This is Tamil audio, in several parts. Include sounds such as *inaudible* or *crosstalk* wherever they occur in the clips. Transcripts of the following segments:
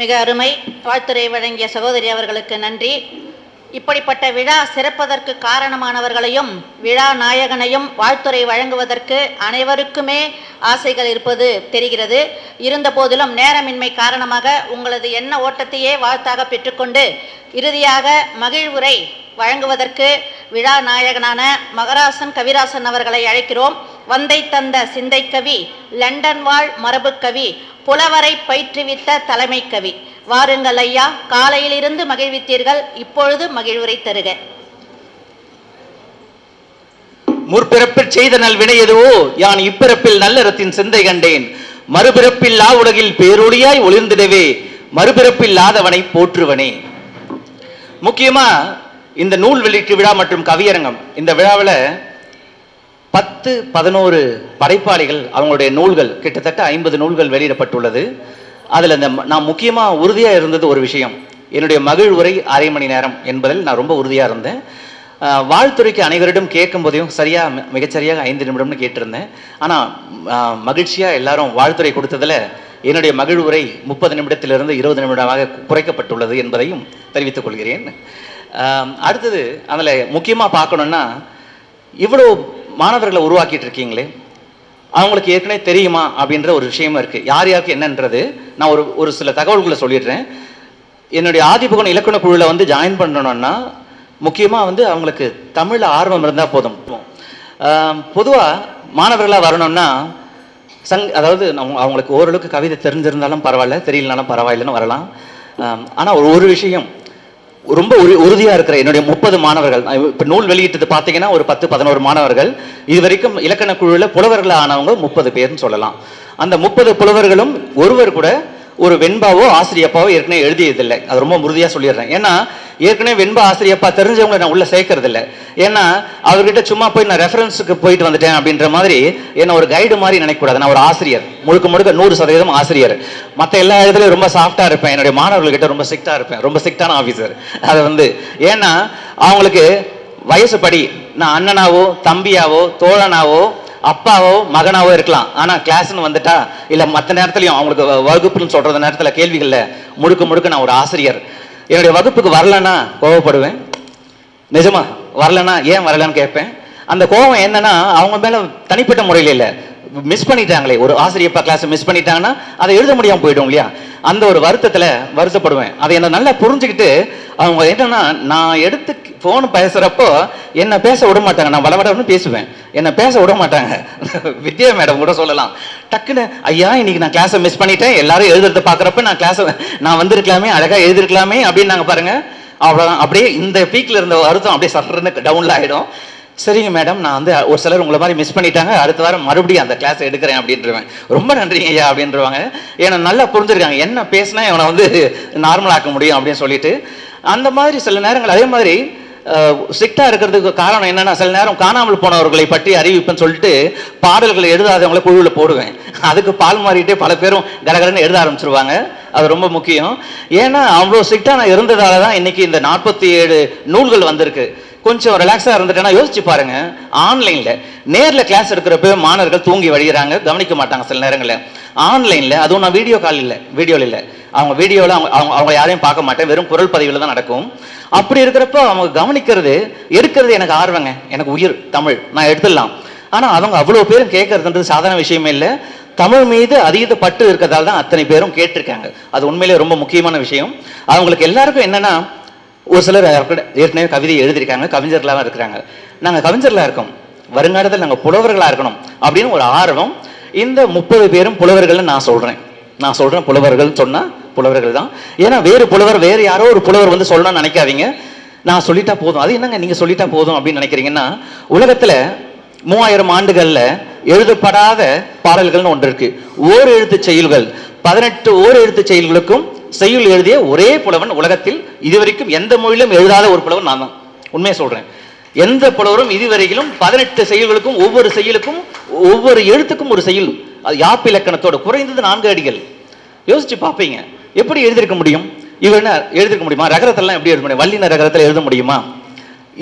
மிக அருமை. வாழ்த்துறை வழங்கிய சகோதரி அவர்களுக்கு நன்றி. இப்படிப்பட்ட விழா சிறப்பதற்கு காரணமானவர்களையும் விழா நாயகனையும் வாழ்த்துரை வழங்குவதற்கு அனைவருக்குமே ஆசைகள் இருப்பது தெரிகிறது. இருந்தபோதிலும் நேரமின்மை காரணமாக உங்களது எண்ண ஓட்டத்தையே வாழ்த்தாக பெற்றுக்கொண்டு இறுதியாக மகிழ்வுரை வழங்குவதற்கு விழா நாயகனான மகராசன் கவிராசன் அவர்களை அழைக்கிறோம். வந்தை தந்த சிந்தை கவி லண்டன் வாழ் மரபு கவி புலவரை பயிற்றுவித்த தலைமை கவி. வாருங்கள் ஐயா காலையிலிருந்து மகிழ்வித்தீர்கள் இப்பொழுது மகிழ்வுரை தருக. முற்பிறப்பில் செய்த நல்வினை எதுவோ யான் இப்பிறப்பில் நல்லறத்தின் சிந்தை கண்டேன். மறுபிறப்பில் லா உலகில் பேரொழியாய் ஒளிர்ந்திடவே மறுபிறப்பில்லாதவனை போற்றுவனே. முக்கியமா இந்த நூல் வெளியீட்டு விழா மற்றும் கவியரங்கம் இந்த விழாவில் பத்து பதினோரு படைப்பாளிகள் அவங்களுடைய நூல்கள் கிட்டத்தட்ட ஐம்பது நூல்கள் வெளியிடப்பட்டுள்ளது. அதில் இந்த நான் முக்கியமாக உறுதியாக இருந்தது ஒரு விஷயம். என்னுடைய மகிழ் உரை அரை மணி நேரம் என்பதில் நான் ரொம்ப உறுதியாக இருந்தேன். வாழ்த்துறைக்கு அனைவரிடம் கேட்கும் போதையும் சரியாக மிகச்சரியாக ஐந்து நிமிடம்னு கேட்டிருந்தேன். ஆனால் மகிழ்ச்சியாக எல்லாரும் வாழ்த்துறை கொடுத்ததில் என்னுடைய மகிழ் உரை முப்பது நிமிடத்திலிருந்து இருபது நிமிடமாக குறைக்கப்பட்டுள்ளது என்பதையும் தெரிவித்துக் கொள்கிறேன். அடுத்தது அதில் முக்கியமாக பார்க்கணுன்னா இவ்வளோ மாணவர்களை உருவாக்கிட்டு இருக்கீங்களே அவங்களுக்கு ஏற்கனவே தெரியுமா அப்படின்ற ஒரு விஷயமும் இருக்குது யார் யாருக்கு என்னன்றது நான் ஒரு ஒரு சில தகவல்களை சொல்லிடுறேன். என்னுடைய ஆதிபகன் இலக்கண குழுவில் வந்து ஜாயின் பண்ணணும்னா முக்கியமாக வந்து அவங்களுக்கு தமிழில் ஆர்வம் இருந்தால் போதும். பொதுவாக மாணவர்களாக வரணும்னா சங் அதாவது அவங்களுக்கு ஓரளவுக்கு கவிதை தெரிஞ்சிருந்தாலும் பரவாயில்ல தெரியலனாலும் பரவாயில்லைன்னு வரலாம். ஆனால் ஒரு ஒரு விஷயம் ரொம்ப உறு உறுதியாக இருக்கிற என்னுடைய முப்பது மாணவர்கள் இப்போ நூல் வெளியிட்டது பார்த்தீங்கன்னா ஒரு பத்து பதினோரு மாணவர்கள். இது வரைக்கும் இலக்கண குழுவில் புலவர்கள் ஆனவங்க முப்பது பேர்னு சொல்லலாம். அந்த முப்பது புலவர்களும் ஒருவர் கூட ஒரு வெண்பாவோ ஆசிரியப்பாவோ ஏற்கனவே எழுதியதில்லை. அது ரொம்ப உறுதியாக சொல்லிடுறேன். ஏன்னா ஏற்கனவே வெண்பா ஆசிரியப்பா தெரிஞ்சவங்களை நான் உள்ளே சேர்க்கறதில்ல. ஏன்னா அவர்கிட்ட சும்மா போய் நான் ரெஃபரன்ஸுக்கு போயிட்டு வந்துட்டேன் அப்படின்ற மாதிரி என்ன ஒரு கைடு மாதிரி நினைக்கக்கூடாது. நான் ஒரு ஆசிரியர். முழுக்க முழுக்க நூறு சதவீதம் ஆசிரியர். மற்ற எல்லா இடத்துலையும் ரொம்ப சாஃப்டாக இருப்பேன். என்னுடைய மாணவர்கள்கிட்ட ரொம்ப ஸ்ட்ரிக்டாக இருப்பேன். ரொம்ப ஸ்ட்ரிக்டான ஆஃபீஸர் அது வந்து ஏன்னா அவங்களுக்கு வயசு படி நான் அண்ணனாவோ தம்பியாவோ தோழனாவோ அப்பாவோ மகனாவோ இருக்கலாம். ஆனா கிளாஸ்னு வந்துட்டா இல்ல மற்ற நேரத்திலையும் அவங்களுக்கு வ- வகுப்புன்னு சொல்றது நேரத்துல கேள்விகள்ல முழுக்க முழுக்க நான் ஒரு ஆசிரியர். என்னுடைய வகுப்புக்கு வரலன்னா கோவப்படுவேன். நிஜமா வரலன்னா ஏன் வரலன்னு கேட்பேன். அந்த கோவம் என்னன்னா அவங்க மேல தனிப்பட்ட முறையில் இல்லை. மிஸ் பண்ணிட்டாங்களே. ஒரு ஆசிரியப்பா கிளாஸ் மிஸ் பண்ணிட்டாங்கன்னா அதை எழுத முடியாமல் போயிடும் இல்லையா? அந்த ஒரு வருத்தத்தில் வருத்தப்படுவேன். அதை என்ன நல்லா புரிஞ்சுக்கிட்டு அவங்க என்னன்னா நான் எடுத்து ஃபோன் பேசுகிறப்போ என்னை பேச விட மாட்டாங்க. நான் வளவடன்னு பேசுவேன். என்னை பேச விட மாட்டாங்க. *laughs* வித்யா மேடம் கூட சொல்லலாம். டக்குன்னு ஐயா இன்னைக்கு நான் கிளாஸை மிஸ் பண்ணிட்டேன். எல்லாரும் எழுதுறத பார்க்குறப்ப நான் கிளாஸை நான் வந்திருக்கலாமே அழகாக எழுதிருக்கலாமே அப்படின்னு நாங்கள் பாருங்கள் அவ்வளோதான் அப்படியே இந்த பீக்கில் இருந்த வருத்தம் அப்படியே சட்டுன்னு டவுன்ல ஆகிடும் சரிங்க மேடம் நான் வந்து ஒரு சிலர் உங்களை மாதிரி மிஸ் பண்ணிட்டாங்க. அடுத்த வாரம் மறுபடியும் அந்த கிளாஸ் எடுக்கிறேன் அப்படின்றவன் ரொம்ப நன்றிங்க ஐயா அப்படின்றவாங்க ஏன்னா நல்லா புரிஞ்சிருக்காங்க. என்ன பேசினா இவனை வந்து நார்மலாக்க முடியும் அப்படின்னு சொல்லிட்டு. அந்த மாதிரி சில நேரங்கள் அதே மாதிரி ஸ்ட்ரிக்டாக இருக்கிறதுக்கு காரணம் என்னென்னா சில நேரம் காணாமல் போனவர்களை பற்றி அறிவிப்புன்னு சொல்லிட்டு பாடல்களை எழுதாதவங்கள குழுவில் போடுவேன். அதுக்கு பால் மாறிட்டே பல பேரும் கடகடன்னு எழுத ஆரம்பிச்சிருவாங்க. அது ரொம்ப முக்கியம். ஏன்னா அவ்வளோ ஸ்ட்ரிக்டாக நான் இருந்ததால தான் இன்னைக்கு இந்த நாற்பத்தி ஏழு நூல்கள் வந்திருக்கு. கொஞ்சம் ரிலாக்ஸாக இருந்துட்டேன்னா யோசிச்சு பாருங்க. ஆன்லைனில் நேரில் கிளாஸ் எடுக்கிறப்ப மாணவர்கள் தூங்கி வழிகிறாங்க கவனிக்க மாட்டாங்க சில நேரங்களில். ஆன்லைனில் அதுவும் நான் வீடியோ கால் இல்லை வீடியோவில் இல்லை. அவங்க வீடியோவில் அவங்க அவங்க அவங்க யாரையும் பார்க்க மாட்டேன் வெறும் குரல் பதிவில் தான் நடக்கும். அப்படி இருக்கிறப்ப அவங்க கவனிக்கிறது எடுக்கிறது எனக்கு ஆர்வங்க. எனக்கு உயிர் தமிழ் நான் எடுத்துடலாம். ஆனால் அவங்க அவ்வளோ பேரும் கேட்கறதுன்றது சாதாரண விஷயமே இல்லை. தமிழ் மீது அதீத பட்டு இருக்கிறதால தான் அத்தனை பேரும் கேட்டிருக்காங்க. அது உண்மையிலே ரொம்ப முக்கியமான விஷயம். அவங்களுக்கு எல்லாருக்கும் என்னென்னா ஒரு சிலர் ஏற்கனவே- ஏற்கனவே கவிதை எழுதியிருக்காங்க கவிஞர்களாக இருக்கிறாங்க. நாங்கள் கவிஞர்களாக இருக்கோம். வருங்காலத்தில் நாங்கள் புலவர்களாக இருக்கணும் அப்படின்னு ஒரு ஆர்வம். இந்த முப்பது பேரும் புலவர்கள்னு நான் சொல்கிறேன் நான் சொல்கிறேன் புலவர்கள் சொன்னால் புலவர்கள் தான். ஏன்னா வேறு புலவர் வேறு யாரோ ஒரு புலவர் வந்து சொல்லணும்னு நினைக்காதீங்க. நான் சொல்லிட்டா போதும். அது என்னங்க நீங்கள் சொல்லிட்டா போதும் அப்படின்னு நினைக்கிறீங்கன்னா உலகத்தில் மூவாயிரம் ஆண்டுகளில் எழுதப்படாத பாடல்கள்னு ஒன்று இருக்குது ஓர் எழுத்து செயல்கள் பதினெட்டு ஓர் எழுத்து செயல்களுக்கும் செய்யுள் எழுதிய ஒரே புலவன் உலகத்தில் இதுவரைக்கும் எந்த மொழியிலும் எழுதாத ஒரு புலவன் நான் தான். உண்மையை சொல்றேன். எந்த புலவரும் இதுவரையிலும் பதினெட்டு செயல்களுக்கும் ஒவ்வொரு செயலுக்கும் ஒவ்வொரு எழுத்துக்கும் ஒரு செயல் அது யாப்பிலக்கணத்தோட குறைந்தது நான்கு அடிகள். யோசிச்சு பார்ப்பீங்க. எப்படி எழுதியிருக்க முடியும்? இவர் என்ன எழுதியிருக்க முடியுமா? ரகரத்தெல்லாம் எப்படி எழுத முடியும்? வல்லின ரகரத்தில் எழுத முடியுமா?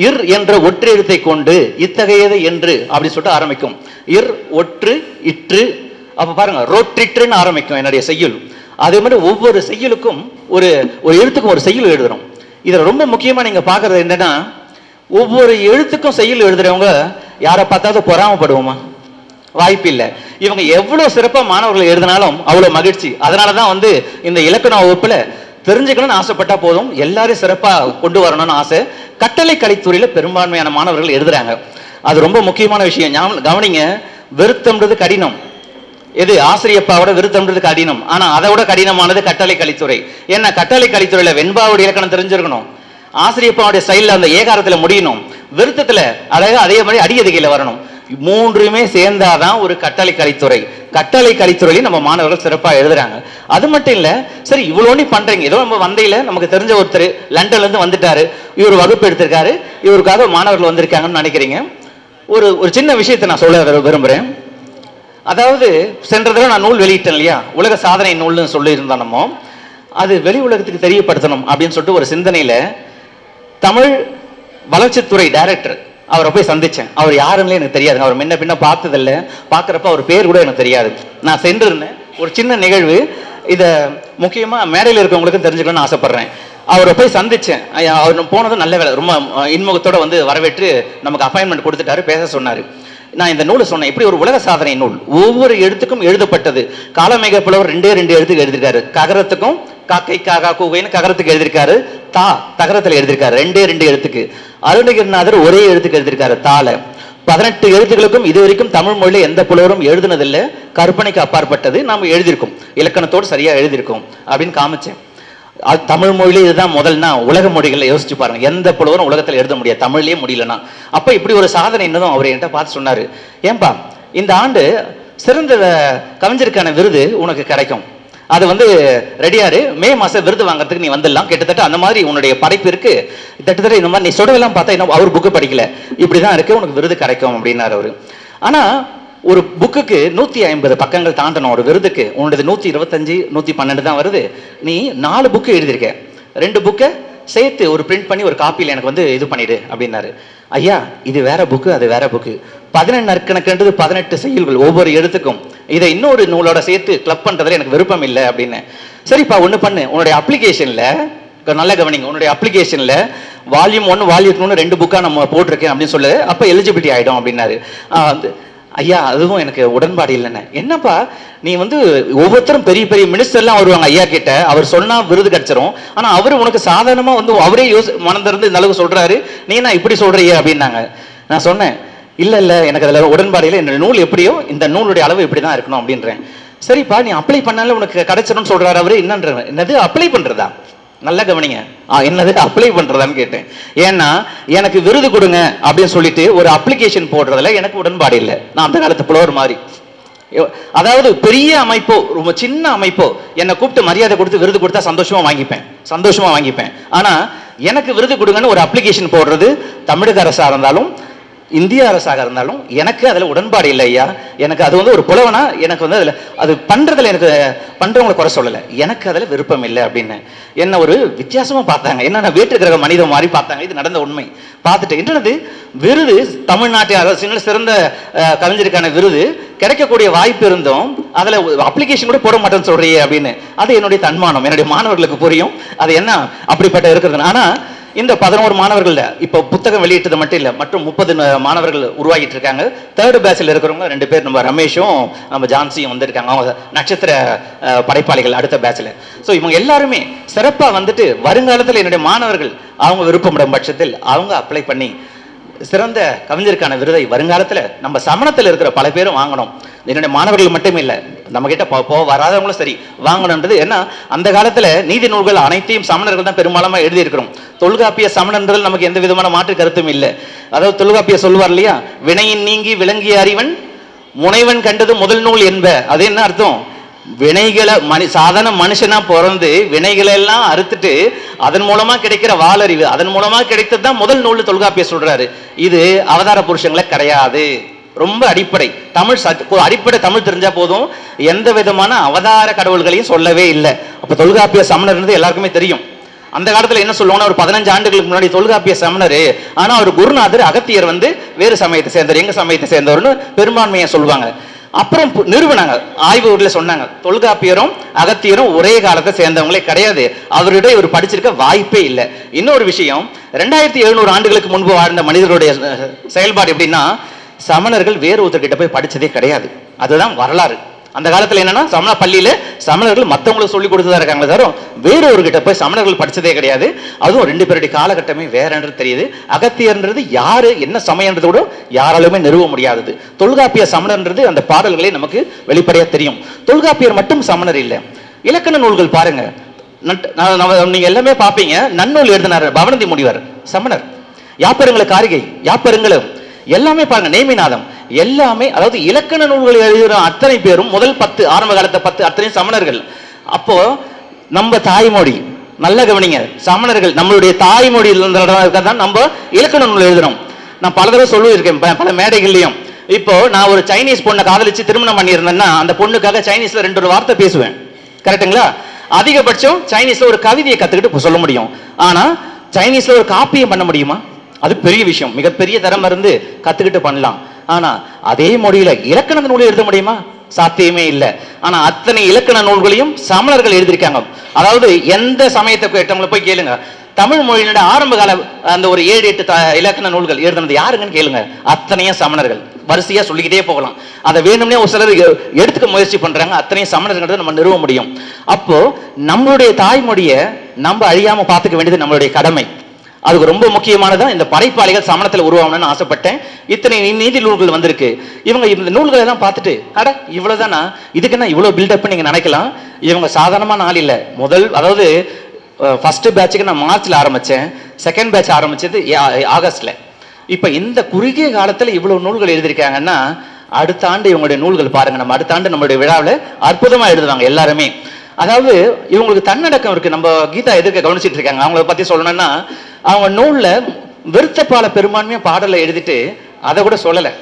இர் என்ற ஒற்று எழுத்தை கொண்டு இத்தகையது என்று அப்படி சொல்லிட்டு ஆரம்பிக்கும். இர் ஒற்று இற்று. அப்போ பாருங்க ரோற்றிற்றுன்னு ஆரம்பிக்கும் என்னுடைய செய்யுள். அதே மாதிரி ஒவ்வொரு செய்யலுக்கும் ஒரு ஒரு எழுத்துக்கும் ஒரு செய்யுள் எழுதுறோம். இதில் ரொம்ப முக்கியமாக நீங்கள் பார்க்குறது என்னென்னா ஒவ்வொரு எழுத்துக்கும் செய்யுள் எழுதுறவங்க யாரை பார்த்தாவது பொறாமப்படுவோமா? வாய்ப்பு இல்லை. இவங்க எவ்வளோ சிறப்பாக மாணவர்கள் எழுதினாலும் அவ்வளோ மகிழ்ச்சி. அதனால தான் வந்து இந்த இலக்கண வகுப்பில் தெரிஞ்சுக்கணும்னு ஆசைப்பட்டா போதும். எல்லாரும் சிறப்பாக கொண்டு வரணும்னு ஆசை. கட்டளை கலைத்துறையில் பெரும்பான்மையான மாணவர்கள் எழுதுறாங்க. அது ரொம்ப முக்கியமான விஷயம். ஞாபகம் கவனிங்க. வெறுத்தம்ன்றது கடினம். எது ஆசிரியப்பாவோட விருத்தம்ன்றது கடினம். ஆனா அதை விட கடினமானது கட்டளை கலித்துறை ஏன்னா கட்டளை கலித்துறையில வெண்பாவுடைய இலக்கணம் தெரிஞ்சிருக்கணும். ஆசிரியப்பாவுடைய ஸ்டைல்ல அந்த ஏகாரத்துல முடியணும். விருத்தத்துல அழகா அதே மாதிரி அடியதிகையில வரணும். மூன்றுமே சேர்ந்தாதான் ஒரு கட்டளை கலித்துறை கட்டளை கலித்துறையில நம்ம மாணவர்கள் சிறப்பா எழுதுறாங்க. அது மட்டும் இல்ல சரி இவ்வளோன்னு பண்றீங்க. ஏதோ நம்ம வந்தையில நமக்கு தெரிஞ்ச ஒருத்தர் லண்டன்ல இருந்து வந்துட்டாரு. இவர் வகுப்பு எடுத்திருக்காரு. இவருக்காக மாணவர்கள் வந்திருக்காங்கன்னு நினைக்கிறீங்க. ஒரு ஒரு சின்ன விஷயத்தை நான் சொல்ல விரும்புகிறேன் விரும்புறேன். அதாவது சென்ற தடவை நான் நூல் வெளியிட்டேன் இல்லையா? உலக சாதனை நூல்னு சொல்லியிருந்தோம் நம்ம. அது வெளி உலகத்துக்கு தெரியப்படுத்தணும் அப்படின்னு சொல்லிட்டு ஒரு சிந்தனையில் தமிழ் வளர்ச்சித்துறை டைரக்டர் அவரை போய் சந்தித்தேன் அவர் யாருன்னு எனக்கு தெரியாது. அவர் முன்ன பின்ன பார்த்ததில்ல. பார்க்குறப்ப அவர் பேர் கூட எனக்கு தெரியாது. நான் சென்றிருந்தேன். ஒரு சின்ன நிகழ்வு. இதை முக்கியமாக மேடையில் இருக்கவங்களுக்கும் தெரிஞ்சுக்கணும்னு ஆசைப்பட்றேன். அவரை போய் சந்தித்தேன் அவர் போனதும் நல்ல வேலை. ரொம்ப இன்முகத்தோடு வந்து வரவேற்று நமக்கு அப்பாயின்மெண்ட் கொடுத்துட்டாரு பேச சொன்னார். நான் இந்த நூலை சொன்னேன். இப்படி ஒரு உலக சாதனை நூல். ஒவ்வொரு எழுத்துக்கும் எழுதப்பட்டது. காலமேக புலவர் ரெண்டே ரெண்டு எழுத்துக்கு எழுதியிருக்காரு. ககரத்துக்கும் காக்கை காகா கூகைன்னு ககரத்துக்கு எழுதியிருக்காரு. தா தகரத்துல எழுதியிருக்காரு. ரெண்டே ரெண்டு எழுத்துக்கு. அருணகிரிநாதர் ஒரே எழுத்துக்கு எழுதியிருக்காரு. தால பதினெட்டு எழுத்துக்களுக்கும் இதுவரைக்கும் தமிழ் மொழியில எந்த புலவரும் எழுதுனதில்லை. கற்பனைக்கு அப்பாற்பட்டது. நாம் எழுதியிருக்கோம். இலக்கணத்தோடு சரியா எழுதியிருக்கோம். அப்படின்னு காமிச்சேன். அது தமிழ் மொழியிலே இதுதான் முதல்னா உலக மொழிகளில் யோசிச்சு பாருங்க. எந்த புலவரும் உலகத்தில் எழுத முடியாது. தமிழ்லேயே முடியலனா. அப்போ இப்படி ஒரு சாதனை என்னதும் அவர் என்கிட்ட பார்த்து சொன்னார். ஏன்பா இந்த ஆண்டு சிறந்த கவிஞருக்கான விருது உனக்கு கிடைக்கும். அது வந்து ரெடியாரு மே மாசம் விருது வாங்குறதுக்கு நீ வந்துடலாம். கிட்டத்தட்ட அந்த மாதிரி உன்னுடைய படைப்பு இருக்கு. கிட்டத்தட்ட இந்த மாதிரி நீ சொடவெல்லாம் பார்த்தா இன்னும் அவர் புக்கு படிக்கல. இப்படிதான் இருக்கு உனக்கு விருது கிடைக்கும் அப்படின்னாரு அவரு. ஆனா ஒரு புக்குக்கு நூத்தி ஐம்பது பக்கங்கள் தாண்டணும். ஒரு விருதுக்கு. உன்னோடது நூத்தி இருபத்தஞ்சு நூத்தி பன்னெண்டு தான் வருது. நீ நாலு புக்கு எழுதியிருக்க. ரெண்டு புக்கை சேர்த்து ஒரு பிரிண்ட் பண்ணி ஒரு காப்பியில் எனக்கு வந்து இது பண்ணிடு அப்படின்னாரு. ஐயா இது வேற புக்கு அது வேற புக்கு பதினெண்டு நற்கணக்குன்றது பதினெட்டு செயல்கள் ஒவ்வொரு எழுத்துக்கும். இதை இன்னொரு நூலோட சேர்த்து கிளப் பண்றதுல எனக்கு விருப்பம் இல்லை அப்படின்னு. சரிப்பா ஒன்று பண்ணு. உன்னுடைய அப்ளிகேஷன்ல நல்ல கவனிங்க. உன்னுடைய அப்ளிகேஷன்ல வால்யூம் ஒன்று வால்யூம் ஒன்று ரெண்டு புக்காக நம்ம போட்டிருக்கேன் அப்படின்னு சொல்லு. அப்போ எலிஜிபிலிட்டி ஆகிடும் அப்படின்னாரு. வந்து ஐயா அதுவும் எனக்கு உடன்பாடு இல்லைன்னு என்னப்பா நீ வந்து ஒவ்வொருத்தரும் பெரிய பெரிய மினிஸ்டர்லாம் வருவாங்க ஐயா கிட்ட. அவர் சொன்னா விருது கிடைச்சிரும். ஆனா அவர் உனக்கு சாதாரணமா வந்து அவரே யோசி மனந்திருந்து இந்த அளவுக்கு சொல்றாரு. நீ நான் இப்படி சொல்றியே அப்படின்னாங்க. நான் சொன்னேன் இல்ல இல்ல எனக்கு அதில் உடன்பாடு இல்லை. இந்த நூல் எப்படியோ இந்த நூலுடைய அளவு இப்படி தான் இருக்கணும் அப்படின்றேன். சரிப்பா நீ அப்ளை பண்ணாலும் உனக்கு கிடைச்சிரும்னு சொல்றாரு அவரு. என்னன்ற என்னது? அப்ளை பண்றதா? நல்லா கவனிங்க. ஆ, என்னது? அப்ளை பண்றதான்னு கேட்டேன். ஏன்னா எனக்கு விருது கொடுங்க அப்படின்னு சொல்லிட்டு ஒரு அப்ளிகேஷன் போடுறதுல எனக்கு உடன்பாடு இல்லை. நான் அந்த காலத்து புலவர் மாதிரி. அதாவது பெரிய அமைப்போ ரொம்ப சின்ன அமைப்போ என்னை கூப்பிட்டு மரியாதை கொடுத்து விருது கொடுத்தா சந்தோஷமா வாங்கிப்பேன். சந்தோஷமா வாங்கிப்பேன். ஆனா எனக்கு விருது கொடுங்கன்னு ஒரு அப்ளிகேஷன் போடுறது தமிழக அரசா இருந்தாலும் இந்திய அரசாக இருந்தாலும் எனக்கு அதில் உடன்பாடு இல்லை ஐயா. எனக்கு அது வந்து ஒரு புலவனா எனக்கு வந்து அதில் அது பண்ணுறதுல எனக்கு பண்ணுறவங்களை குறை சொல்லலை. எனக்கு அதில் விருப்பம் இல்லை அப்படின்னு. என்ன ஒரு வித்தியாசமாக பார்த்தாங்க. என்ன வேற்று கிரக மனிதன் மாதிரி பார்த்தாங்க. இது நடந்த உண்மை. பார்த்துட்டு என்னது? விருது தமிழ்நாட்டு அதாவது சிறந்த கலைஞருக்கான கவிஞருக்கான விருது. கிடைக்கக்கூடிய வாய்ப்பு இருந்தும் அதில் அப்ளிகேஷன் கூட போட மாட்டேன்னு சொல்றியே அப்படின்னு. அது என்னுடைய தன்மானம். என்னுடைய மாணவர்களுக்கு புரியும். அது என்ன அப்படிப்பட்ட இருக்கிறது ஆனால் இந்த பதினோரு மாணவர்கள் இப்போ புத்தகம் வெளியிட்டது மட்டும் இல்லை மற்றும் முப்பது மாணவர்கள் உருவாகிட்டு இருக்காங்க தேர்டு பேட்சில் இருக்கிறவங்க ரெண்டு பேர் நம்ம ரமேஷும் நம்ம ஜான்சியும் வந்திருக்காங்க. அவங்க நட்சத்திர படைப்பாளிகள் அடுத்த பேட்சில் ஸோ இவங்க எல்லாருமே சிறப்பாக வந்துட்டு வருங்காலத்தில் என்னுடைய மாணவர்கள் அவங்க விருப்பப்படும் பட்சத்தில் அவங்க அப்ளை பண்ணி சிறந்த கவிஞருக்கான விருதை வருங்காலத்தில் நம்ம சமணத்தில் இருக்கிற பல பேரும் வாங்கணும். என்னுடைய மாணவர்கள் மட்டுமே இல்லை நம்ம கிட்ட போ போக வராதவங்களும் சரி வாங்கணுன்றது ஏன்னா அந்த காலத்தில் நீதி நூல்கள் அனைத்தையும் சமணர்கள் தான் பெரும்பாலமாக எழுதியிருக்கிறோம். தொல்காப்பிய சமணன்றது நமக்கு எந்த விதமான மாற்று கருத்தும் இல்லை. அதாவது தொல்காப்பிய சொல்வார் இல்லையா? வினையின் நீங்கி விளங்கிய அறிவன் முனைவன் கண்டது முதல் நூல் என்ப. அது என்ன அர்த்தம்? வினைகளை மனி சாதாரண மனுஷனா பிறந்து வினைகளை எல்லாம் அறுத்துட்டு அதன் மூலமா கிடைக்கிற வாலறிவு அதன் மூலமா கிடைத்தது தான் முதல் நூல் தொல்காப்பிய சொல்றாரு. இது அவதார புருஷங்களை கிடையாது. ரொம்ப அடிப்படை. தமிழ் சத்- ஒரு அடிப்படை தமிழ் தெரிஞ்சா போதும். எந்த விதமான அவதார கடவுள்களையும் சொல்லவே இல்லை. அப்ப தொல்காப்பிய சமணர்ன்றது எல்லாருக்குமே தெரியும். அந்த காலத்தில் என்ன சொல்லுவாங்கன்னா ஒரு பதினஞ்சு ஆண்டுகளுக்கு முன்னாடி தொல்காப்பிய சமணர் ஆனால் அவர் குருநாதர் அகத்தியர் வந்து வேறு சமயத்தை சேர்ந்தவர். எங்க சமயத்தை சேர்ந்தவர்னு பெரும்பான்மையை சொல்லுவாங்க. அப்புறம் பு- ஆய்வு ஊரில் சொன்னாங்க. தொல்காப்பியரும் அகத்தியரும் ஒரே காலத்தை சேர்ந்தவங்களே கிடையாது. அவருடைய இவர் படிச்சிருக்க வாய்ப்பே இல்லை. இன்னொரு விஷயம் ரெண்டாயிரத்தி எழுநூறு ஆண்டுகளுக்கு முன்பு வாழ்ந்த மனிதருடைய செயல்பாடு எப்படின்னா சமணர்கள் வேறு ஒருத்தர்கிட்ட போய் படித்ததே கிடையாது. அதுதான் வரலாறு. அந்த காலத்தில் என்னன்னா சமண பள்ளியில சமணர்கள் மற்றவங்களுக்கு சொல்லி கொடுத்துதான் இருக்காங்களே தவிர வேற ஒரு கிட்ட போய் சமணர்கள் படிச்சதே கிடையாது. அதுவும் ரெண்டு பேருடைய காலகட்டமே வேறன்றது தெரியுது. அகத்தியர்ன்றது யாரு என்ன சமயன்றது கூட யாராலுமே நிறுவ முடியாதது. தொல்காப்பிய சமணர்ன்றது அந்த பாடல்களே நமக்கு வெளிப்படையா தெரியும். தொல்காப்பியர் மட்டும் சமணர் இல்லை. இலக்கண நூல்கள் பாருங்க. நட்- நான் நீங்க எல்லாமே பார்ப்பீங்க நன்னூல் எழுதினார் பவனந்தி முனிவர் சமணர். யாப்பருங்களை காரிகை யாப்பருங்களும் எல்லாமே பாருங்க நேமிநாதம். எல்லாமே அதாவது இலக்கண நூல்கள் எழுதுகிற அத்தனை பேரும் முதல் பத்து ஆரம்ப காலத்தை பத்து அத்தனையும் சமணர்கள். அப்போ நம்ம தாய்மொழி நல்ல கவனிங்க சமணர்கள் நம்மளுடைய தாய்மொழியில் தான் நம்ம இலக்கண நூல் எழுதுறோம். நான் பல தடவை சொல்லியிருக்கேன் பல மேடைகள்லையும். இப்போ நான் ஒரு சைனீஸ் பொண்ணை காதலிச்சு திருமணம் பண்ணியிருந்தேன்னா அந்த பொண்ணுக்காக சைனீஸ்ல ரெண்டு ஒரு வார்த்தை பேசுவேன். கரெக்ட்டுங்களா? அதிகபட்சம் சைனீஸ்ல ஒரு கவிதையை கத்துக்கிட்டு சொல்ல முடியும். ஆனா சைனீஸ்ல ஒரு காப்பியம் பண்ண முடியுமா? அது பெரிய விஷயம். மிகப்பெரிய தரம் இருந்து கத்துக்கிட்டு பண்ணலாம். ஆனா அதே மொழியில இலக்கண நூலை எழுத முடியுமா? சாத்தியமே இல்லை. ஆனா அத்தனை இலக்கண நூல்களையும் சமணர்கள் எழுதியிருக்காங்க. அதாவது எந்த சமயத்தை கேட்டவங்களை போய் கேளுங்க. தமிழ் மொழியினுடைய ஆரம்ப கால அந்த ஒரு ஏழு எட்டு த- இலக்கண நூல்கள் எழுதுனது யாருங்கன்னு கேளுங்க. அத்தனையும் சமணர்கள். வரிசையா சொல்லிக்கிட்டே போகலாம். அதை வேணும்னே ஒரு சிலர் எடுத்துக்க முயற்சி பண்றாங்க. அத்தனையும் சமணர்கள் நம்ம நிறுவ முடியும். அப்போ நம்மளுடைய தாய்மொழியை நம்ம அழியாம பார்த்துக்க வேண்டியது நம்மளுடைய கடமை. அதுக்கு ரொம்ப முக்கியமானதான் இந்த படைப்பாளிகள் சமணத்தில் உருவாகணும்னு ஆசைப்பட்டேன். இத்தனை நீதி நூல்கள் வந்திருக்கு. இவங்க இந்த நூல்களை எல்லாம் பார்த்துட்டு அட இவ்வளோதானா இதுக்கு என்ன இவ்வளவு பில்டப் நீங்கள் நினைக்கலாம்? இவங்க சாதாரணமான ஆள் இல்லை. முதல் அதாவது ஃபர்ஸ்ட் பேட்சுக்கு நான் மார்ச்சில் ஆரம்பித்தேன் செகண்ட் பேட்ச் ஆரம்பித்தது ஆகஸ்டில். இப்போ இந்த குறுகிய காலத்தில் இவ்வளோ நூல்கள் எழுதியிருக்காங்கன்னா அடுத்த ஆண்டு இவங்களுடைய நூல்கள் பாருங்க. நம்ம அடுத்த ஆண்டு நம்மளுடைய விழாவில் அற்புதமாக எழுதுவாங்க எல்லாருமே. அதாவது இவங்களுக்கு தன்னடக்கம் இருக்கு. நம்ம கீதா எதுக்கு கவனிச்சிட்டு இருக்காங்க? அவங்கள பத்தி சொல்லணும்னா அவங்க நூல்ல விருத்தப்பால பெரும்பான்மையா பாடலை எழுதிட்டு அதை கூட சொல்லலை.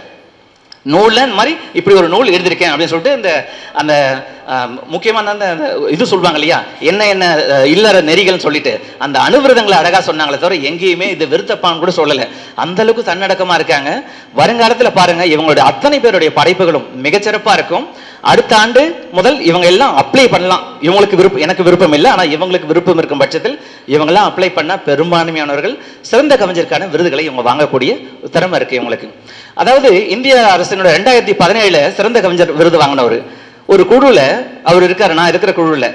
நூல்ல இந்த மாதிரி இப்படி ஒரு நூல் எழுதியிருக்கேன் அப்படின்னு சொல்லிட்டு இந்த அந்த முக்கியமான அந்த அந்த இது சொல்லுவாங்க இல்லையா? என்ன என்ன இல்லற நெறிகள்னு சொல்லிட்டு அந்த அனுவிரதங்களை அழகா சொன்னாங்களே தவிர எங்கேயுமே இது விருத்தப்பான்னு கூட சொல்லலை. அந்த அளவுக்கு தன்னடக்கமா இருக்காங்க. வருங்காலத்துல பாருங்க இவங்களுடைய அத்தனை பேருடைய படைப்புகளும் மிகச்சிறப்பா இருக்கும். அடுத்த ஆண்டு முதல் இவங்க எல்லாம் அப்ளை பண்ணலாம். இவங்களுக்கு விருப்பம் எனக்கு விருப்பம் இல்லை ஆனால் இவங்களுக்கு விருப்பம் இருக்கும் பட்சத்தில் இவங்கெல்லாம் அப்ளை பண்ணால் பெரும்பான்மையானவர்கள் சிறந்த கவிஞருக்கான விருதுகளை இவங்க வாங்கக்கூடிய திறமை இருக்கு இவங்களுக்கு. அதாவது இந்திய அரசினோட ரெண்டாயிரத்தி பதினேழுல சிறந்த கவிஞர் விருது வாங்கினவர். ஒரு குழுவில் அவர் இருக்காரு நான் இருக்கிற குழுவில்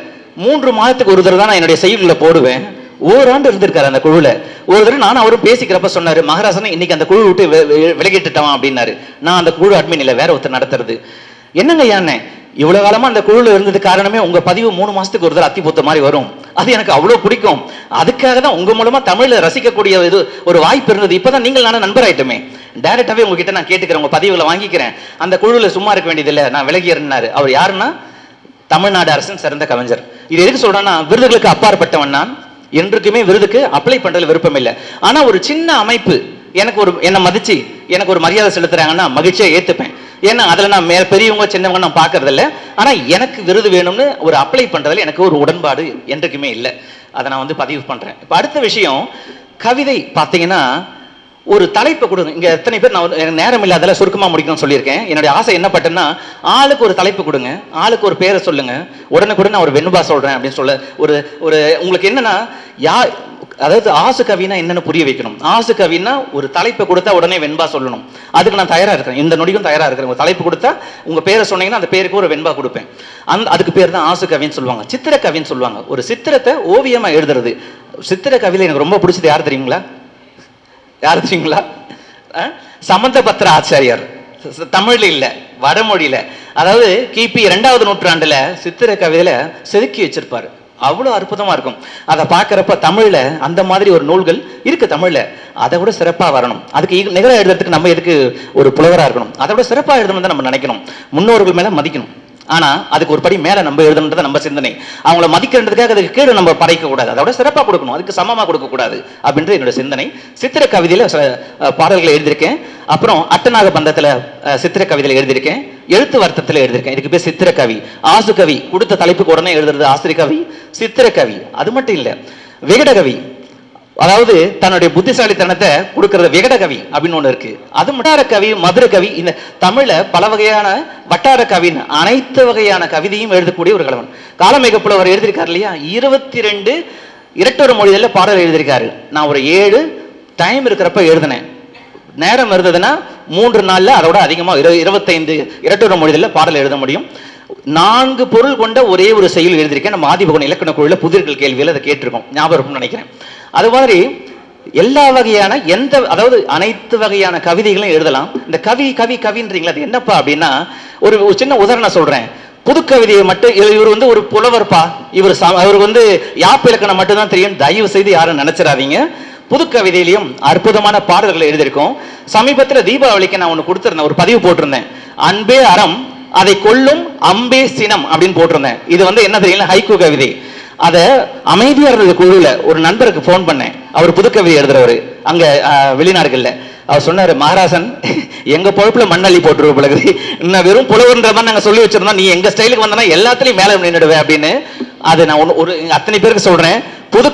மூன்று மாதத்துக்கு ஒரு தடவை தான் நான் என்னுடைய செயல்களை போடுவேன். ஓராண்டு இருந்திருக்காரு அந்த குழுல. ஒரு தடவை நானும் அவரும் பேசிக்கிறப்ப சொன்னாரு மகாராசனை இன்னைக்கு அந்த குழு விட்டு விலகிட்டுட்டான் அப்படின்னாரு. நான் அந்த குழு அட்மின் இல்லை வேற ஒருத்தர் நடத்துறது. என்னங்க யானே இவ்வளவு காலமா அந்த குழுல இருந்தது காரணமே உங்க பதிவு மூணு மாசத்துக்கு ஒரு தடவை அத்தி பூத்த மாதிரி வரும். அது எனக்கு அவ்வளவு பிடிக்கும். அதுக்காக தான் உங்க மூலமா தமிழ்ல ரசிக்கக்கூடிய இது ஒரு வாய்ப்பு இருந்தது. இப்பதான் நீங்கள் நானும் நண்பராயிட்டுமே டைரக்டாவே உங்ககிட்ட நான் கேட்டுக்கிறேன். உங்க பதிவுகளை வாங்கிக்கிறேன். அந்த குழுல சும்மா இருக்க வேண்டியதில்லை. நான் விலகியிருந்தாரு அவர் யாருன்னா? தமிழ்நாடு அரசின் சிறந்த கவிஞர் இது எதுக்கு சொல்றேன்னா விருதுகளுக்கு அப்பாற்பட்டவன் நான். என்றைக்குமே விருதுக்கு அப்ளை பண்றதுல விருப்பம் இல்லை. ஆனா ஒரு சின்ன அமைப்பு எனக்கு ஒரு என்னை மதிச்சு எனக்கு ஒரு மரியாதை செலுத்துறாங்கன்னா மகிழ்ச்சியை ஏத்துப்பேன். ஏன்னா அதுல நான் மே பெரியவங்க சின்னவங்க நான் பார்க்கறது இல்லை ஆனா எனக்கு விருது வேணும்னு ஒரு அப்ளை பண்றதுல எனக்கு ஒரு உடன்பாடு என்றைக்குமே இல்லை. அதை நான் வந்து பதிவு பண்றேன். இப்ப அடுத்த விஷயம் கவிதை பார்த்தீங்கன்னா ஒரு தலைப்பை கொடுங்க. இங்க எத்தனை பேர் நான் எனக்கு நேரம் இல்லாதல சுருக்கமாக முடிக்கணும்னு சொல்லியிருக்கேன். என்னுடைய ஆசை என்ன பட்டேன்னா ஆளுக்கு ஒரு தலைப்பு கொடுங்க. ஆளுக்கு ஒரு பேரை சொல்லுங்க. உடனுக்குடன் நான் ஒரு வெண்பா சொல்றேன் அப்படின்னு சொல்ல ஒரு ஒரு உங்களுக்கு என்னன்னா யார் அதாவது ஆசு கவினா என்னன்னு புரிய வைக்கணும். ஆசு கவின்னா ஒரு தலைப்பை கொடுத்தா உடனே வெண்பா சொல்லணும். அதுக்கு நான் தயாரா இருக்கிறேன். இந்த நொடிக்கும் தயாரா இருக்கிறேன். ஒரு தலைப்பு கொடுத்தா உங்க பேரை சொன்னீங்கன்னா அந்த பேருக்கு ஒரு வெண்பா கொடுப்பேன். அந்த அதுக்கு பேர் தான் ஆசு கவின்னு சொல்லுவாங்க. சித்திர கவின்னு சொல்லுவாங்க. ஒரு சித்திரத்தை ஓவியமா எழுதுறது. சித்திர கவியில எனக்கு ரொம்ப பிடிச்சது யார் தெரியுங்களா? யார் தெரியுங்களா? சமந்தபத்திர ஆச்சாரியார். ச- தமிழ்ல இல்ல வடமொழியில. அதாவது கிபி இரண்டாவது நூற்றாண்டுல சித்திர கவிதையில செதுக்கி வச்சிருப்பாரு. அவ்வளோ அற்புதமா இருக்கும். அதை பார்க்கறப்ப தமிழ்ல அந்த மாதிரி ஒரு நூல்கள் இருக்கு தமிழ்ல. அதை விட சிறப்பாக வரணும். அதுக்கு நிகழ எழுதுறதுக்கு நம்ம எதுக்கு ஒரு புலவரா இருக்கணும். அதை விட சிறப்பாக எழுதணும் தான் நம்ம நினைக்கணும். முன்னோர்கள் மேலே மதிக்கணும். ஆனா அதுக்கு ஒரு படி மேல நம்ம எழுதணுன்றது நம்ம சிந்தனை. அவங்கள மதிக்கிறதுக்காக அதுக்கு கீழே நம்ம படைக்க கூடாது. அதோட சிறப்பா கொடுக்கணும். அதுக்கு சமமா கொடுக்க கூடாது அப்படின்றது என்னோட சிந்தனை. சித்திர கவிதையில சில பாடல்களை எழுதியிருக்கேன். அப்புறம் அட்டநாக பந்தத்துல சித்திர கவிதையில எழுதியிருக்கேன். எழுத்து வர்த்தத்தில் எழுதியிருக்கேன். இதுக்கு பேர் சித்திர கவி. ஆசு கவி கொடுத்த தலைப்புக்கு உடனே எழுதுறது ஆசிரிய கவி சித்திர கவி. அது மட்டும் இல்லை விகடகவி. அதாவது தன்னுடைய புத்திசாலித்தனத்தை கொடுக்கறது விகட கவி அப்படின்னு ஒண்ணு இருக்கு. அது வட்டார கவி மதுர கவி இந்த தமிழ்ல பல வகையான வட்டார கவின்னு அனைத்து வகையான கவிதையும் எழுதக்கூடிய ஒரு கலவன். காலமேக புலவர் எழுதியிருக்காரு இல்லையா? இருபத்தி ரெண்டு இரட்டொரு மொழிகளில் பாடல் எழுதியிருக்காரு. நான் ஒரு ஏழு டைம் இருக்கிறப்ப எழுதினேன். நேரம் இருந்ததுன்னா மூன்று நாள்ல அதோட அதிகமா இரு இருபத்தைந்து இரட்டொரு மொழிகளில் பாடல் எழுத முடியும். நான்கு பொருள் கொண்ட ஒரே ஒரு செயல் எழுதியிருக்கேன். நம்ம ஆதிபகன் இலக்கண குழுவில் புதிர்கள் கேள்வியில் அதை கேட்டிருக்கோம். ஞாபகம் நினைக்கிறேன். அது மாதிரி எல்லா வகையான எந்த அதாவது அனைத்து வகையான கவிதைகளும் எழுதலாம். இந்த கவி கவி கவின்றீங்களா அது என்னப்பா அப்படின்னா ஒரு ஒரு சின்ன உதாரணம் சொல்றேன். புது கவிதையை மட்டும் இவர் இவர் வந்து ஒரு புலவர்ப்பா? இவர் அவருக்கு வந்து யாப்பு இலக்கணம் மட்டும்தான் தெரியும். தயவு செய்து யாரும் நினைச்சிடாதீங்க. புது கவிதையிலையும் அற்புதமான பாடல்களை எழுதியிருக்கோம். சமீபத்தில் தீபாவளிக்கு நான் ஒன்று கொடுத்துருந்தேன். ஒரு பதிவு போட்டிருந்தேன். அன்பே அறம் அதை கொல்லும் அம்பே சினம் அப்படின்னு போட்டிருந்தேன். இது வந்து என்ன தெரியல ஹைக்கூ கவிதை. அதை அமைதியாக இருந்தது குழுவில் ஒரு நண்பருக்கு ஃபோன் பண்ணேன். அவர் புது கவிதை எழுதுறவர். அங்கே வெளிநாடுகளில். அவர் சொன்னார் மகாராசன் எங்கள் பொழப்பில் மண்ணள்ளி போட்டுருவ பழகுது இன்னும் வெறும் புலவர்ன்ற மாதிரி நாங்கள் சொல்லி வச்சுருந்தோம். நீ எங்கள் ஸ்டைலுக்கு வந்தனா எல்லாத்துலேயும் மேலே நின்றுடுவேன் அப்படின்னு. அது நான் ஒன்று ஒரு அத்தனை பேருக்கு சொல்கிறேன் புது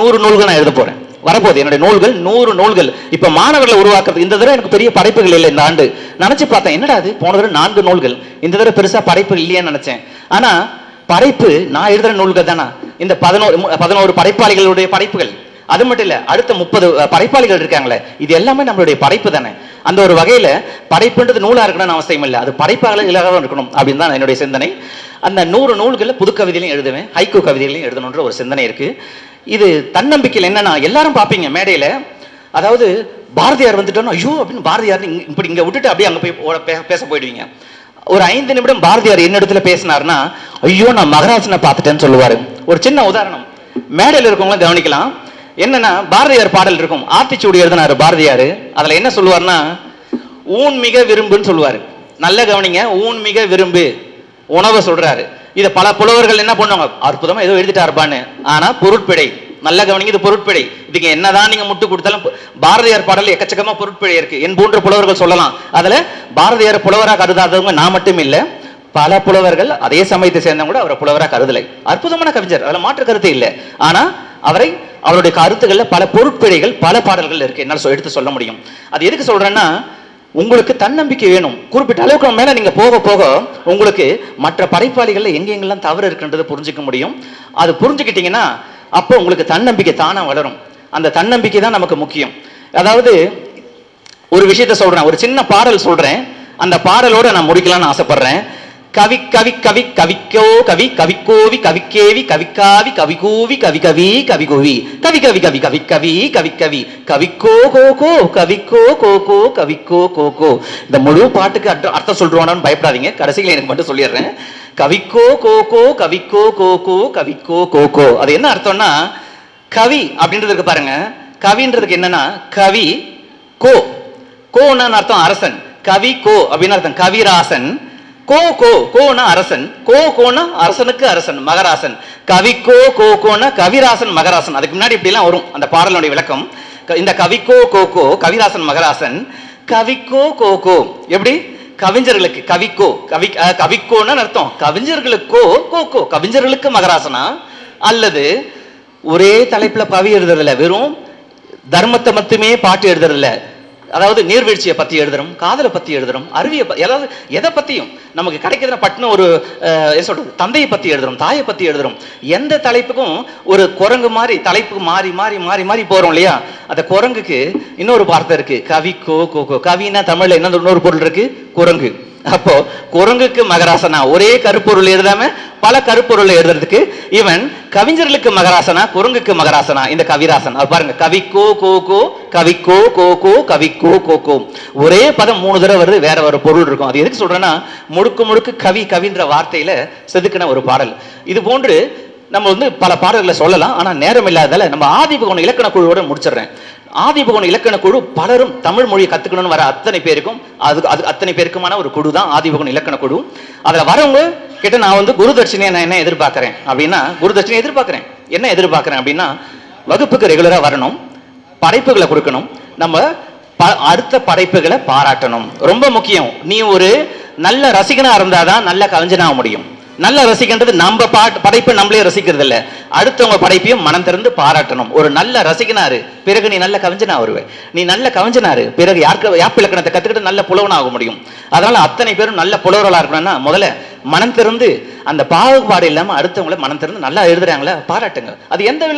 நூறு நூல்கள் நான் எழுத போகிறேன் வரப்போகுது. என்னுடைய நூல்கள் நூறு நூல்கள். இப்போ மாணவர்களை உருவாக்குறது இந்த தடவை எனக்கு பெரிய படைப்புகள் இல்லை இந்த ஆண்டு. நினச்சி பார்த்தேன் என்னடா அது போன தடவை நான்கு நூல்கள். இந்த தடவை பெருசாக படைப்பு இல்லையேன்னு நினச்சேன். ஆனால் படைப்பு நான் எழுதுகிற நூல்கள் தானா? இந்த பதினோரு பதினோரு படைப்பாளிகளுடைய படைப்புகள். அது மட்டும் இல்லை அடுத்த முப்பது படைப்பாளிகள் இருக்காங்களே. இது எல்லாமே நம்மளுடைய படைப்பு தானே. அந்த ஒரு வகையில் படைப்புன்றது நூலாக இருக்கணும்னு அவசியம் இல்லை. அது படைப்பாளர்களாக இருக்கணும் அப்படின்னு தான் என்னுடைய சிந்தனை. அந்த நூறு நூல்களில் புது கவிதையிலையும் எழுதுவேன் ஹைக்கூ கவிதைகளையும் எழுதணுன்ற ஒரு சிந்தனை இருக்குது இது தன்னம்பிக்கையில் என்னன்னா எல்லாரும் பார்ப்பீங்க மேடையில். அதாவது பாரதியார் வந்துட்டோன்னா ஐயோ அப்படின்னு பாரதியார் இப்படி இங்கே விட்டுட்டு அப்படியே அங்கே போய் பேச போயிடுவீங்க. ஒரு ஐந்து நிமிடம் பாரதியார் என்ன இடத்துல பேசினார்னா ஐயோ நான் மகராஜனை பார்த்துட்டேன்னு சொல்லுவார். ஒரு சின்ன உதாரணம். மேடையில் இருக்கவங்களும் கவனிக்கலாம். என்னன்னா பாரதியார் பாடல் இருக்கும். ஆத்திச்சூடி எழுதினார் பாரதியார். அதில் என்ன சொல்லுவார்னா ஊன் மிக விரும்புன்னு சொல்லுவார். நல்ல கவனிங்க ஊன் மிக விரும்பு. உணவை சொல்கிறாரு இதை பல புலவர்கள் என்ன பண்ணுவாங்க? அற்புதமா ஏதோ எழுதிட்டாருப்பான்னு ஆனா பொருட்பிழை. நல்ல கவனிங்க இது பொருட்பிழை. இதுக்கு என்னதான் நீங்க முட்டு கொடுத்தாலும் பாரதியார் பாடல் எக்கச்சக்கமா பொருட்பிழை இருக்கு. என் போன்ற புலவர்கள் சொல்லலாம். அதுல பாரதியார் புலவராக கருதாதவங்க நான் மட்டும் இல்லை பல புலவர்கள் அதே சமயத்தை சேர்ந்தவங்க கூட அவரை புலவராக கருதலை. அற்புதமான கவிஞர். அதில் மாற்று கருத்து இல்லை. ஆனா அவரை அவருடைய கருத்துக்களில் பல பொருட்பிழைகள் பல பாடல்கள் இருக்கு. என்னால் எடுத்து சொல்ல முடியும். அது எதுக்கு சொல்றேன்னா உங்களுக்கு தன்னம்பிக்கை வேணும். குறிப்பிட்ட அளவுக்கு மேல நீங்க போக போக உங்களுக்கு மற்ற படைப்பாளிகள்ல எங்கெங்கெல்லாம் தவறு இருக்குன்றதை புரிஞ்சுக்க முடியும். அது புரிஞ்சுக்கிட்டீங்கன்னா அப்போ உங்களுக்கு தன்னம்பிக்கை தானா வளரும். அந்த தன்னம்பிக்கை தான் நமக்கு முக்கியம். அதாவது ஒரு விஷயத்த சொல்றேன். ஒரு சின்ன பாடல் சொல்றேன். அந்த பாடலோட நான் முடிக்கலாம்னு ஆசைப்படுறேன். கவி கவி கவி கவிக்கோ கவி கவிக்கோவி கவிக்கேவி கவிக்காவி கவிகூவி கவிகவி கவிகோவி. கவி கவி கவி கவி கவி கவிக்கவி. கவிக்கோ கோகோ கவிக்கோ கோகோ கவிக்கோ கோகோ இந்த முழு பாட்டுக்கு அர்த்தம் சொல்றானான்னு பயப்படாதீங்க. கடைசியில் எனக்கு மட்டும் சொல்லிடுறேன். கவிக்கோ கோகோ கவிக்கோ கோகோ கவிக்கோ கோகோ அது என்ன அர்த்தம்னா கவி அப்படின்றது இருக்கு பாருங்க. கவின்றதுக்கு என்னன்னா கவி கோ. கோன்னு அர்த்தம் அரசன். கவி கோ அப்படின்னு அர்த்தம். கவிராசன் கோ கோ கோன அரசன். கோ கோன அரசனுக்கு அரசன் மகராசன். கவி கோ கோ கோனா கவிராசன் மகராசன். அதுக்கு முன்னாடி இப்படி எல்லாம் வரும் அந்த பாடலுடைய விளக்கம். க- இந்த கவிக்கோ கோ கோ கவிராசன் மகராசன். கவிக்கோ கோ கோ எப்படி? கவிஞர்களுக்கு கவிக்கோ கவி கவிக்கோன்னு அர்த்தம். கவிஞர்களுக்கோ கோ கோ. கவிஞர்களுக்கு மகராசனா? அல்லது ஒரே தலைப்புல கவி எழுதுறதில்ல வெறும் தர்மத்தை மட்டுமே பாட்டு எழுதுறதில்ல. அதாவது நீர்வீழ்ச்சியை பற்றி எழுதுறோம் காதலை பற்றி எழுதுறோம் அருவியை ஏதாவது எதை பற்றியும் நமக்கு கிடைக்கிறதுனா பட்டின ஒரு அஹ், என்ன தந்தையை பற்றி எழுதுறோம் தாயை பற்றி எழுதுறோம். எந்த தலைப்புக்கும் ஒரு குரங்கு மாதிரி தலைப்பு மாறி மாறி மாறி மாறி போகிறோம் இல்லையா? அந்த குரங்குக்கு இன்னொரு வார்த்தை இருக்குது கவி கோ கோ கோ. கவின்னா தமிழில் என்ன இன்னொரு பொருள் இருக்குது குரங்கு. அப்போ குரங்குக்கு மகராசனா ஒரே கருப்பொருள் எழுதாம பல கருப்பொருள் எழுதுறதுக்கு இவன் கவிஞர்களுக்கு மகராசனா குரங்குக்கு மகராசனா இந்த கவிராசன். பாருங்க கவி கோ கோ கவிக்கோ கோ கோ கவி கோ கோ ஒரே பதம் மூணு தடவை வருது வேற ஒரு பொருள் இருக்கும். அது எதுக்கு சொல்றேன்னா முழுக்க முழுக்க கவி கவின்ற வார்த்தையில செதுக்கின ஒரு பாடல். இது போன்று நம்ம வந்து பல பாடல்களை சொல்லலாம் ஆனால் நேரம் இல்லாததால நம்ம ஆதிபகவன் இலக்கண குழுவோட முடிச்சிடுறேன். ஆதிபகவன் இலக்கண குழு பலரும் தமிழ் மொழியை கத்துக்கணும்னு வர அத்தனை பேருக்கும் அது அது அத்தனை பேருக்குமான ஒரு குழு தான் ஆதிபகவன் இலக்கண குழு. அதில் வரவங்க கிட்ட நான் வந்து குரு தட்சிணையை நான் என்ன எதிர்பார்க்குறேன் அப்படின்னா குரு எதிர்பார்க்குறேன். என்ன எதிர்பார்க்குறேன் அப்படின்னா வகுப்புக்கு ரெகுலராக வரணும் படைப்புகளை கொடுக்கணும் நம்ம ப- அடுத்த படைப்புகளை பாராட்டணும். ரொம்ப முக்கியம். நீ ஒரு நல்ல ரசிகனாக இருந்தால் தான் நல்ல கவிஞனாக முடியும். நல்ல ரசிக்கின்றது நம்ம பாட்டு படைப்பை நம்மளே ரசிக்கிறது இல்ல அடுத்தவங்க படைப்பையும் மனம் திறந்து பாராட்டணும். ஒரு நல்ல ரசிகனாரு பிறகு நீ நல்ல கவிஞனா வருவேன் நீ நல்ல கவிஞனாரு பிறகு யாருக்கு யாப்பிலக்கணத்தை கத்துக்கிட்டு நல்ல புலவனா ஆக முடியும். அதனால அத்தனை பேரும் நல்ல புலவர்களா இருக்கணும்னா முதல்ல மனம் திறந்து அந்த பாகுபாடு இல்லாமல் அடுத்தவங்கள மனம் திறந்து நல்லா எழுதுறாங்களே பாராட்டுங்க அது எந்த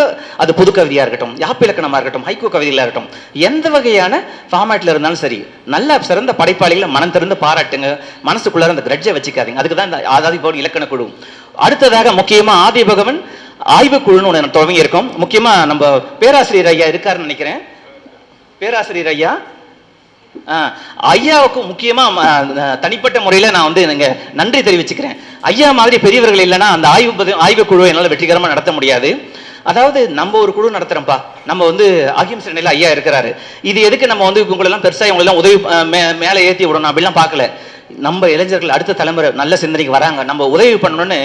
அது புது கவிதையா இருக்கட்டும் யாப்பு இருக்கட்டும் ஹைகோ கவிதைகளா இருக்கட்டும் எந்த வகையான ஃபார்மேட்டில் இருந்தாலும் சரி நல்ல சிறந்த படைப்பாளிகளை மனம் திறந்து பாராட்டுங்க மனசுக்குள்ளார அந்த கிரட்ஜை வச்சுக்காதீங்க. அதுக்கு தான் இந்த ஆதாதி பவன் இலக்கண குழு. அடுத்ததாக முக்கியமா ஆதி பகவன் ஆய்வுக்குழுன்னு ஒன்று தொடங்கி இருக்கோம் முக்கியமா நம்ம பேராசிரியர் ஐயா இருக்காருன்னு நினைக்கிறேன். பேராசிரியர் ஐயா ஐயாவுக்கு முக்கியமா தனிப்பட்ட முறையில நான் வந்து எனக்கு நன்றி தெரிவிச்சுக்கிறேன். ஐயா மாதிரி பெரியவர்கள் இல்லைன்னா அந்த ஆய்வு ஆய்வு குழு என்னால் வெற்றிகரமாக நடத்த முடியாது. அதாவது நம்ம ஒரு குழு நடத்துறோம்ப்பா. நம்ம வந்து அகிம்சை நிலையில் ஐயா இருக்கிறாரு. இது எதுக்கு நம்ம வந்து இவங்களெல்லாம் பெருசாக இவங்களெல்லாம் உதவி மே மேலே ஏற்றி விடணும் அப்படிலாம் பார்க்கல. நம்ம இளைஞர்கள் அடுத்த தலைமுறை நல்ல சிந்தனைக்கு வராங்க. நம்ம உதவி பண்ணணும்னு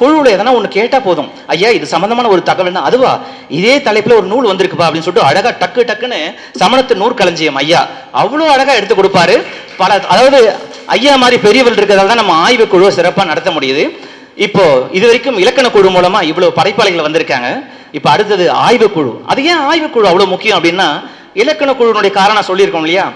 குழுவில் எதனா ஒன்று கேட்டால் போதும். ஐயா இது சம்மந்தமான ஒரு தகவல்னா அதுவா? இதே தலைப்பில் ஒரு நூல் வந்திருக்குப்பா அப்படின்னு சொல்லிட்டு அழகாக டக்கு டக்குன்னு சமணத்து நூற்களஞ்சியம் ஐயா. அவ்வளோ அழகாக எடுத்து கொடுப்பாரு. பல அதாவது ஐயா மாதிரி பெரியவர்கள் இருக்கிறதால தான் நம்ம ஆய்வு குழுவை சிறப்பாக நடத்த முடியுது. இப்போ இது வரைக்கும் இலக்கண குழு மூலமா இவ்வளவு படைப்பாளிகள் வந்திருக்காங்க. இப்போ அடுத்தது ஆய்வு குழு. அது ஏன் ஆய்வு குழு முக்கியம் அப்படின்னா இலக்கண குழுனுடைய காரணம் சொல்லியிருக்கோம் இல்லையா?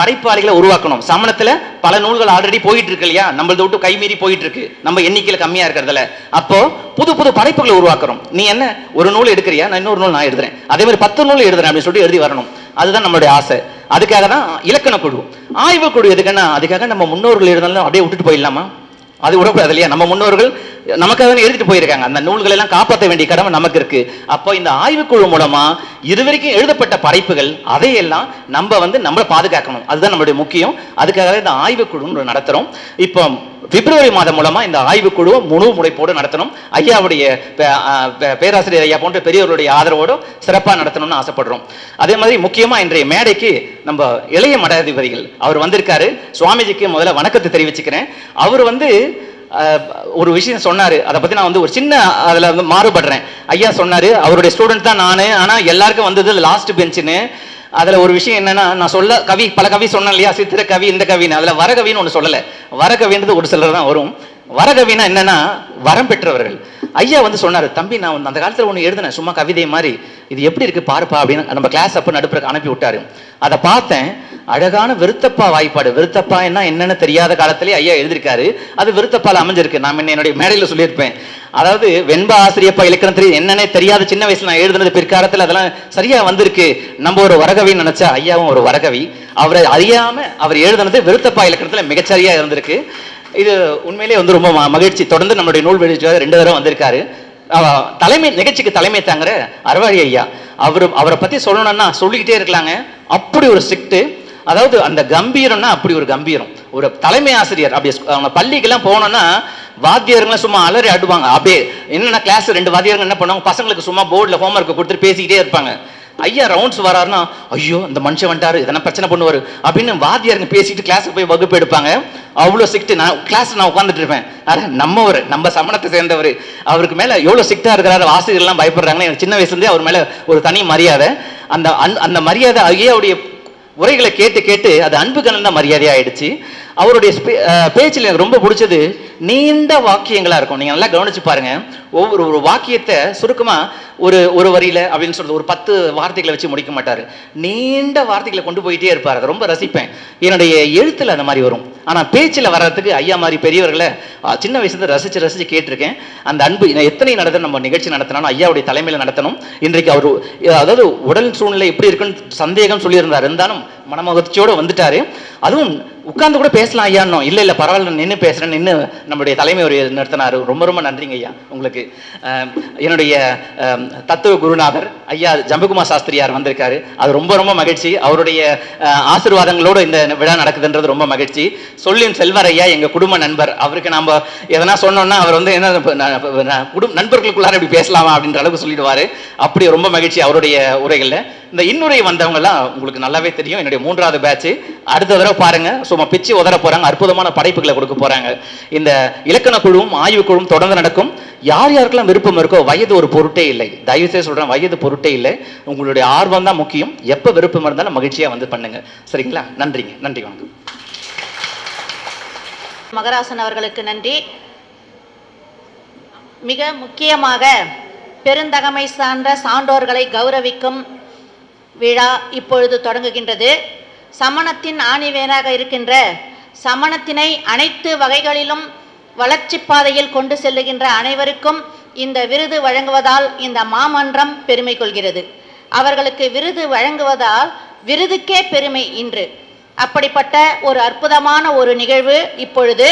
படைப்பாளிகளை உருவாக்கணும். சமணத்துல பல நூல்கள் ஆல்ரெடி போயிட்டு இருக்கு இல்லையா நம்மளது விட்டு கைமீறி போயிட்டு இருக்கு நம்ம எண்ணிக்கையில கம்மியா இருக்கிறதுல. அப்போ புது புது படைப்புகளை உருவாக்குறோம். நீ என்ன ஒரு நூல் எடுக்கிறியா? நான் இன்னொரு நூல் நான் எழுதுறேன். அதே மாதிரி பத்து நூல் எழுதுறேன் அப்படின்னு சொல்லிட்டு எழுதி வரணும். அதுதான் நம்மளுடைய ஆசை. அதுக்காக தான் இலக்கண குழு. ஆய்வு குழு எதுக்குன்னா அதுக்காக நம்ம முன்னோர்கள் எழுதினாலும் அப்படியே விட்டுட்டு போயிடலாமா? அது விடக்கூடாது இல்லையா? நம்ம முன்னோர்கள் நமக்காக எழுதிட்டு போயிருக்காங்க. அந்த நூல்களை எல்லாம் காப்பாற்ற வேண்டிய கடமை நமக்கு இருக்கு. அப்போ இந்த ஆய்வுக்குழு மூலமா இதுவரைக்கும் எழுதப்பட்ட படைப்புகள் அதையெல்லாம் நம்ம வந்து நம்மளை பாதுகாக்கணும். அதுதான் நம்மளுடைய முக்கியம். அதுக்காகவே இந்த ஆய்வுக்குழு நடத்துறோம். இப்போ பிப்ரவரி மாதம் மூலமா இந்த ஆய்வுக்குழுவை முழு முனைப்போடு நடத்தணும். ஐயாவுடைய பே- பே- பேராசிரியர் ஐயா போன்ற பெரியவர்களுடைய ஆதரவோடு சிறப்பாக நடத்தணும்னு ஆசைப்படுறோம். அதே மாதிரி முக்கியமா இன்றைய மேடைக்கு நம்ம இளைய மடாதிபதிகள் அவர் வந்திருக்காரு. சுவாமிஜிக்கு முதல்ல வணக்கத்தை தெரிவிச்சுக்கிறேன். அவர் வந்து ஒரு விஷயம் சொன்னார். அதை பற்றி நான் வந்து ஒரு சின்ன அதில் வந்து மாறுபடுறேன். ஐயா சொன்னார் அவருடைய ஸ்டூடெண்ட் தான் நான். ஆனால் எல்லாருக்கும் வந்தது லாஸ்ட் பெஞ்சுன்னு அதுல ஒரு விஷயம் என்னன்னா நான் சொல்ல கவி பல கவி சொன்னேன் இல்லையா? சித்திர கவி இந்த கவின்னு. அதுல வரகவின்னு சொல்லலை. வர வரகவின்றது ஒரு சிலர் தான் வரும். வரகவினா என்னன்னா வரம் பெற்றவர்கள். ஐயா வந்து சொன்னார் தம்பி நான் வந்து அந்த காலத்தில் ஒன்று எழுதினேன் சும்மா கவிதை மாதிரி. இது எப்படி இருக்கு பாருப்பா அப்படின்னு நம்ம கிளாஸ் அப்போ நடுப்புற அனுப்பி விட்டாரு. அதை பார்த்தேன் அழகான விருத்தப்பா வாய்ப்பாடு. விருத்தப்பா என்ன என்னன்னு தெரியாத காலத்திலே ஐயா எழுதியிருக்காரு. அது விருத்தப்பால் அமைஞ்சிருக்கு. நான் என்னுடைய மேடையில் சொல்லியிருப்பேன். அதாவது வெண்பா ஆசிரியப்பா இலக்கணம் தெரியும் என்னன்னே தெரியாத சின்ன வயசுல நான் எழுதுனது பிற்காலத்தில் அதெல்லாம் சரியா வந்திருக்கு. நம்ம ஒரு வரகவின்னு நினைச்சா ஐயாவும் ஒரு வரகவி. அவரை அறியாம அவர் எழுதுனது விருத்தப்பா இலக்கணத்தில் மிகச்சரியா இருந்திருக்கு. இது உண்மையிலேயே வந்து ரொம்ப மகிழ்ச்சி. தொடர்ந்து நம்மளுடைய நூல் வெளியீட்டு ரெண்டு தடவை வந்திருக்காரு. தலைமை நிகழ்ச்சிக்கு தலைமை தாங்குற அறுவாரி ஐயா. அவர் அவரை பத்தி சொல்லணும்னா சொல்லிக்கிட்டே இருக்கலாங்க. அப்படி ஒரு ஸ்ட்ரிக்ட் அதாவது அந்த கம்பீரம்னா அப்படி ஒரு கம்பீரம். ஒரு தலைமை ஆசிரியர் அப்படி அவங்க பள்ளிக்கெல்லாம் போனோம்னா வாத்தியாருங்களாம் சும்மா அலறி ஆடுவாங்க அப்படியே என்னென்ன கிளாஸ் ரெண்டு வாத்தியாருங்க என்ன பண்ணுவாங்க? பசங்களுக்கு சும்மா போர்டில் ஹோம்ஒர்க் கொடுத்துட்டு பேசிக்கிட்டே இருப்பாங்க. ஐயா ரவுண்ட்ஸ் வராருன்னா ஐயோ இந்த மனுஷன் வந்துட்டாரு எதனா பிரச்சனை பண்ணுவார் அப்படின்னு வாத்தியாருங்க பேசிட்டு கிளாஸுக்கு போய் வகுப்பு எடுப்பாங்க. அவ்வளோ சிக்ட் நான் கிளாஸ் நான் உட்காந்துட்டு இருப்பேன். அட நம்மவர் நம்ம சமணத்தை சேர்ந்தவர். அவருக்கு மேலே எவ்வளோ சிக்டாக இருக்கிறாரு ஆசிரியர்லாம் பயப்படுறாங்கன்னு எனக்கு சின்ன வயசுலேருந்தே அவர் மேலே ஒரு தனி மரியாதை. அந்த அந்த மரியாதை ஐயாவுடைய உரைகளை கேட்டு கேட்டு அது அன்பு கலந்த மரியாதையாக ஆயிடுச்சு அவருடைய பேச்சில் எனக்கு ரொம்ப பிடிச்சது நீண்ட வாக்கியங்களாக இருக்கும். நீங்கள் நல்லா கவனிச்சு பாருங்க. ஒவ்வொரு ஒரு வாக்கியத்தை சுருக்கமாக ஒரு ஒரு வரியில் அப்படின்னு சொல்கிறது ஒரு பத்து வார்த்தைகளை வச்சு முடிக்க மாட்டார். நீண்ட வார்த்தைகளை கொண்டு போயிட்டே இருப்பார். அதை ரொம்ப ரசிப்பேன். என்னுடைய எழுத்தில் அந்த மாதிரி வரும். ஆனால் பேச்சில் வர்றதுக்கு ஐயா மாதிரி பெரியவர்களை சின்ன வயசுல ரசித்து ரசித்து கேட்டிருக்கேன். அந்த அன்பு எத்தனை நடத்த நம்ம நிகழ்ச்சி நடத்தினாலும் ஐயாவுடைய தலைமையில நடத்தணும். இன்றைக்கு அவர் அதாவது உடல் சூழ்நிலை எப்படி இருக்குன்னு சந்தேகம் சொல்லியிருந்தார். இருந்தாலும் மனமகிழ்ச்சியோட வந்துட்டாரு. அதுவும் உட்கார்ந்து கூட பேசலாம் ஐயான்னோம் இல்லை இல்லை பரவாயில்ல நின்று பேசுகிறேன் நின்று நம்முடைய தலைமை ஒரு நிறுத்தினார் ரொம்ப ரொம்ப நன்றிங்க ஐயா உங்களுக்கு. என்னுடைய தத்துவ குருநாதர் ஐயா ஜம்பகுமார் சாஸ்திரியார் வந்திருக்காரு. அது ரொம்ப ரொம்ப மகிழ்ச்சி. அவருடைய ஆசிர்வாதங்களோடு ஆசீர்வாதங்களோட இந்த விழா நடக்குதுன்றது ரொம்ப மகிழ்ச்சி. சொல்லின் செல்வர் ஐயா எங்கள் குடும்ப நண்பர். அவருக்கு நாம் எதனா சொன்னோம்னா அவர் வந்து என்ன குடும்ப நண்பர்களுக்குள்ளார இப்படி பேசலாமா அப்படின்ற அளவுக்கு சொல்லிடுவார். அப்படி ரொம்ப மகிழ்ச்சி அவருடைய உரைகளில். இந்த இன்னுரை வந்தவங்கெல்லாம் உங்களுக்கு நல்லாவே தெரியும். என்னுடைய மூன்றாவது பேட்ச் அடுத்த தடவை பாருங்க. சும்மா பிச்சு உதற போறாங்க. அற்புதமான படைப்புகளை கொடுக்க போறாங்க. இந்த இலக்கண குழுவும் ஆய்வு குழுவும் தொடர்ந்து நடக்கும். யார் யாருக்கெல்லாம் விருப்பம் இருக்கோ வயது ஒரு பொருட்டே இல்லை. தயவு செய்து சொல்றேன் வயது பொருட்டே இல்லை. உங்களுடைய ஆர்வம் தான் முக்கியம். எப்ப விருப்பம் இருந்தாலும் மகிழ்ச்சியா வந்து பண்ணுங்க. சரிங்களா? நன்றிங்க. நன்றி வணக்கம். மகராசன் அவர்களுக்கு நன்றி. மிக முக்கியமாக பெருந்தகமை சார்ந்த சான்றோர்களை கௌரவிக்கும் விழா இப்பொழுது தொடங்குகின்றது. சமணத்தின் ஆணிவேராக இருக்கின்ற சமணத்தினை அனைத்து வகைகளிலும் வளர்ச்சி பாதையில் கொண்டு செல்லுகின்ற அனைவருக்கும் இந்த விருது வழங்குவதால் இந்த மாமன்றம் பெருமை கொள்கிறது. அவர்களுக்கு விருது வழங்குவதால் விருதுக்கே பெருமை இன்று. அப்படிப்பட்ட ஒரு அற்புதமான ஒரு நிகழ்வு இப்பொழுது